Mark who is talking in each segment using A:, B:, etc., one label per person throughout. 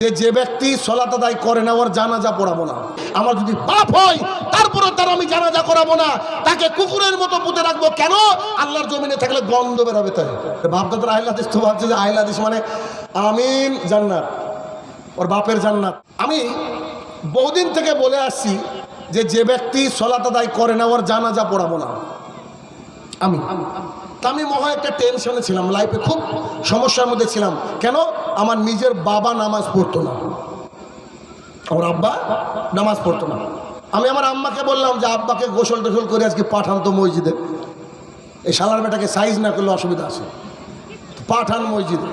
A: যে ব্যক্তি সলাত আদায় করে না, ওর জানাজা পড়াবো না। আমার যদি পাপ হয় তারপরে তার আমি জানাজা করাবো না। তাকে কুকুরের মতো পুঁতে রাখব কেন? আল্লাহর জমিনে থাকলে গন্ধ বেরোবে তাই। বাপদাদার আহিলাদিস তো ভাবছে যে আহিলাদিস মানে আমিন জান্নাত, ওর বাপের জান্নাত। আমি বহুদিন থেকে বলে আসছি যে যে ব্যক্তি সলাত আদায় করে না, ওর জানাজা পড়াবো না। আমি। তা আমি মহা একটা টেনশনে ছিলাম লাইফে খুব সমস্যার মধ্যে ছিলাম। কেন? আমার নিজের বাবা নামাজ পড়তো না। আমার আব্বা নামাজ পড়তো না। আমি আমার আম্মাকে বললাম যে, আব্বাকে গোসল টোসল করে আজকে পাঠান তো মসজিদে। এই সালার বেটাকে সাইজ না করলে অসুবিধা আছে। পাঠান মসজিদে।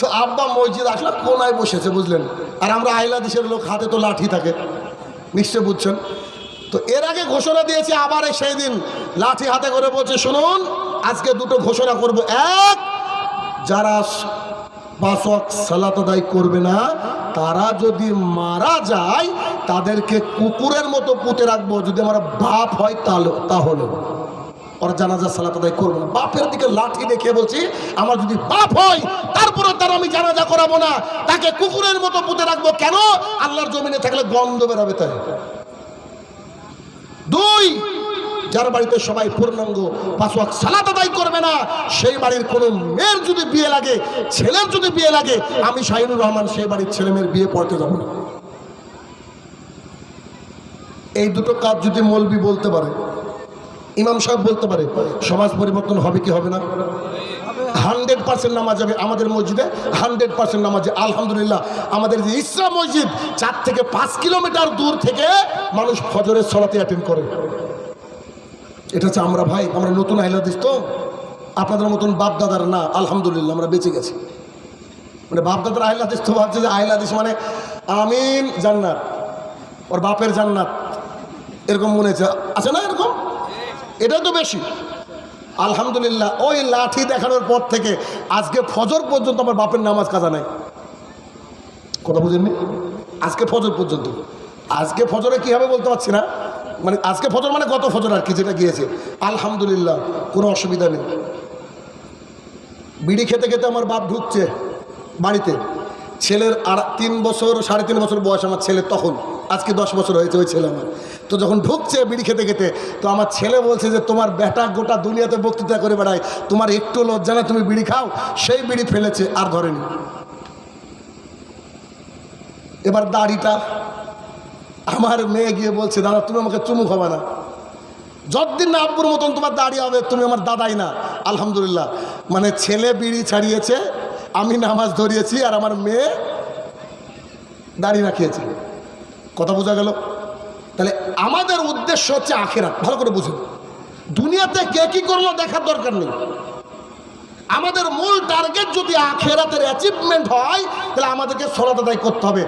A: তো আব্বা মসজিদ আসলে কোনায় বসেছে, বুঝলেন? আর আমরা আইলা দেশের লোক, হাতে তো লাঠি থাকে। নিশ্চয় বুঝছেন? তো এর আগে ঘোষণা দিয়েছে, আবার সেই দিন লাঠি হাতে করে বলছে, শুনুন, আজকে দুটো ঘোষণা করব। এক, যারা ওয়াক্ত সালাত আদায় করবে না। তারা যদি মারা যায়, তাদেরকে কুকুরের মতো পুঁতে রাখব। যদি আমার বাপ হয়, তাহলে তাহলে। ওর জানাজা সালাত আদায় করব না। বাপের দিকে লাঠি দেখে বলছি, আমার যদি বাপ হয়, তারপরে তার আমি জানাজা করাবো না। তাকে কুকুরের মতো পুঁতে রাখব। কেন? আল্লাহর জমিনে থাকলে গন্ধ বেরোবে তাই। যার বাড়িতে সবাই পূর্ণাঙ্গ পাঁচওয়াক সালাত আদায় করবে না, সেই বাড়ির কোনো মেয়ের যদি বিয়ে লাগে, ছেলের যদি বিয়ে লাগে, আমি শাহিনুর রহমান সেই বাড়ির ছেলে মেয়ের বিয়ে পড়তে যাব না। এই দুটো কাজ যদি মলবি বলতে পারে, ইমাম সাহেব বলতে পারে, সমাজ পরিবর্তন হবে কি হবে না? হান্ড্রেড পার্সেন্ট নামাজ হবে আমাদের মসজিদে, হান্ড্রেড পার্সেন্ট নামাজ, আলহামদুলিল্লাহ। আমাদের যে ইসলাম মসজিদ, চার থেকে পাঁচ কিলোমিটার দূর থেকে মানুষ ফজরের সলাতে অ্যাটেন্ড করে। এটা হচ্ছে আমরা ভাই, আমরা নতুন আহিলাদিস তো। আপনাদের মতন বাপদাদার না, আলহামদুলিল্লাহ, আমরা বেঁচে গেছি। মানে বাপদাদার আহিলাদিস তো ভাবছে যে আহিলাদিস মানে আমিন জান্নাত, ওর বাপের জান্নাত। এরকম মনে হচ্ছে। আছে না এরকম? এটাই তো বেশি। আলহামদুলিল্লাহ, ওই লাঠি দেখানোর পর থেকে আজকে ফজর পর্যন্ত আমার বাপের নামাজ কাজা নাই। কথা বুঝেননি? আজকে ফজর পর্যন্ত। আজকে ফজরে কী হবে বলতে পারছি না। মানে আজকে ফজর মানে গত ফজর আর কি যেটা গিয়েছে। আলহামদুলিল্লাহ, কোনো অসুবিধা নেই। বিড়ি খেতে খেতে আমার বাপ ঢুকছে বাড়িতে। ছেলের আর তিন বছর, সাড়ে তিন বছর বয়স আমার ছেলে তখন। আজকে দশ বছর হয়েছে ওই ছেলে আমার। তো যখন ঢুকছে বিড়ি খেতে খেতে, তো আমার ছেলে বলছে যে, তোমার বেটা গোটা দুনিয়াতে বক্তৃতা করে বেড়ায়। তোমার একটু লজ্জা না তুমি বিড়ি খাও। সেই বিড়ি ফেলেছে, আর ধরেনি। এবার দাড়িটা আমার মেয়ে গিয়ে বলছে, দাদা, তুমি আমাকে চুমু খাবে না। যতদিন না আব্বুর মতন তোমার দাড়ি হবে, তুমি আমার দাদাই না। আলহামদুলিল্লাহ। মানে ছেলে বিড়ি ছাড়িয়েছে, আমি নামাজ ধরিয়েছি, আর আমার মেয়ে দাড়ি রাখিয়েছে কথা বোঝা গেল? তাহলে আমাদের উদ্দেশ্য হচ্ছে আখেরাত। ভালো করে বুঝুন। দুনিয়াতে কে কি করল দেখার দরকার নেই। আমাদের মূল টার্গেট যদি আখেরাতের অ্যাচিভমেন্ট হয়, তাহলে আমাদেরকে সলাত আদায় করতে হবে।